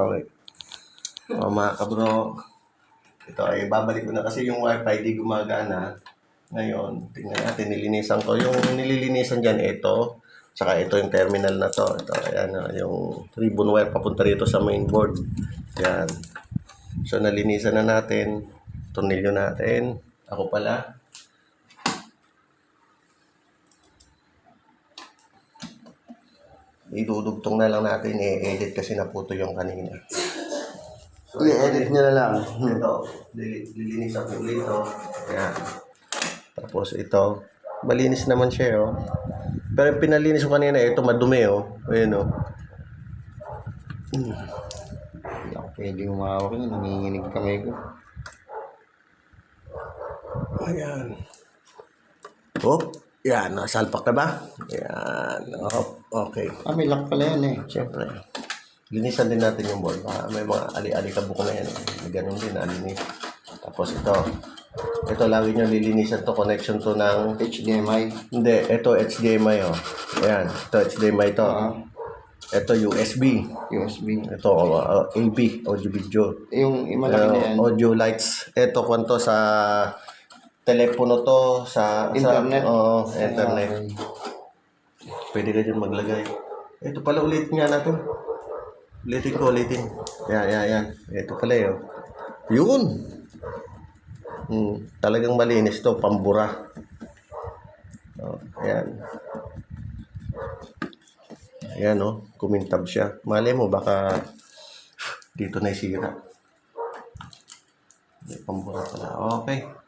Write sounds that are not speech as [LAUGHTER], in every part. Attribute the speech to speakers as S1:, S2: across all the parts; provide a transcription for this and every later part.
S1: Okay. O, mga kabro, ito ay babalik ko na kasi yung wifi di gumagana. Ngayon, tingnan natin, nilinisan ko. Yung nililinisan dyan, ito. Tsaka ito yung terminal na to. Ito, ayan, ah, yung ribbon wire papunta rito sa mainboard. Yan. So, nalinisan na natin. Tornilyo natin. Ako pala. Idudugtong na lang natin. I-edit kasi naputo yung kanina. So,
S2: I-edit nyo na lang.
S1: ito, lili- lilinisan ko ulit ito. Ayan. Tapos ito, malinis naman siya, oh. Pero yung pinalinis ko kanina, ito madumi, oh. Ayan, oh.
S2: Hindi ako pwede umawak yun. Nanginginig kamay ko.
S1: Ayan. Oh, yan, nasalpak na ba? Ayan, oh, okay.
S2: Ah, may lock pala yan eh.
S1: Siyempre, linisan din natin yung board. Baka may mga ali-ali kabuk na yan. May ganun din, alinis. Tapos ito, ito lagi nyo lilinisan to connection to ng
S2: HDMI.
S1: Hindi, ito HDMI oh. Ayan, ito HDMI to.
S2: Ah,
S1: Ito USB.
S2: USB.
S1: Ito uh, AB, audio video.
S2: Yung, yung malaki na yan.
S1: Audio lights. Ito kwanto sa telepono to, sa
S2: Internet?
S1: Sa, oo, internet. Pwede ka dyan maglagay. Ito pala ulitin nga natin. Ulitin ko, ulitin. Yan, yan, yan. Ito pala yun. Yun! Hmm, talagang malinis to, pambura. Oh, ayan. Ayan oh, kumintab siya. Mali mo, baka dito na isira. Pambura pala. Okay.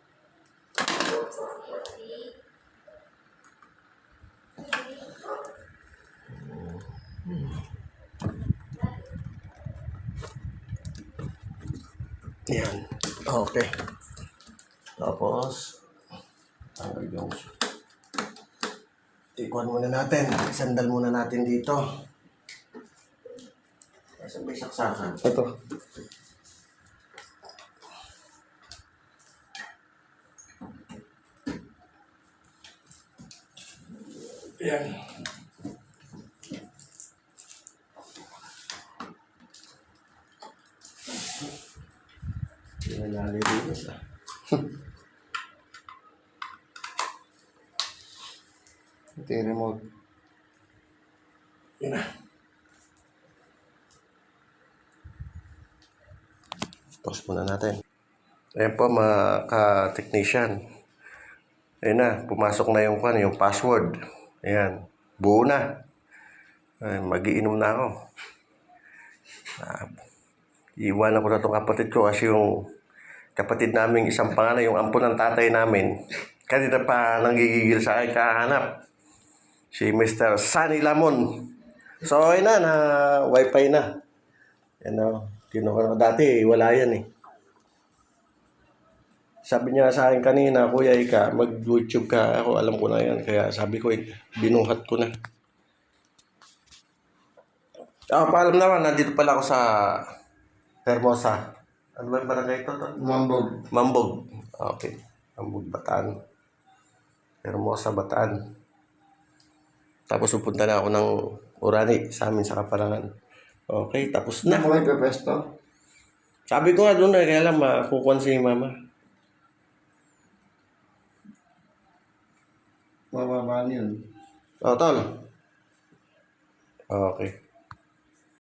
S1: Yan. Okay. Tapos, tanggal yung ikuan muna natin. Sandal muna natin dito. Kasi may saksakan.
S2: Ito.
S1: Yan. Hindi na nalilinis ah. [LAUGHS]
S2: Ito yung remote.
S1: Yun na. Pause muna natin. Ayan po mga ka-technician. Ayan na, pumasok na yung, kwan, yung password. Ayan, buo na. Ayan, magiinom na ako. Ah, iiwanan ko na itong kapatid ko kasi yung kapatid naming isang panganay, yung ampo ng tatay namin, kanina pa nanggigigil sa akin kahanap. Si Mr. Sunny Lamon. So, ayun na, na wifi na. Yan o, kinuha ko. Dati, wala yan eh. Sabi niya sa akin kanina, Kuya Ika, mag-YouTube ka. Ako, alam ko na yan. Kaya sabi ko, eh, binuhat ko na. Ah, paalam naman, nandito pala ako sa Hermosa. Ano ba yung barangay ito? to?
S2: Mambog.
S1: Mambog. Okay. Mambog, Bataan. Hermosa, Bataan. Tapos pupunta na ako ng Urani sa amin sa Kaparangan. Okay, tapos Na
S2: mo kayo pepesto?
S1: Sabi ko nga doon na, kaya lang makukuha si mama.
S2: Mababa yun.
S1: O, tol. Okay.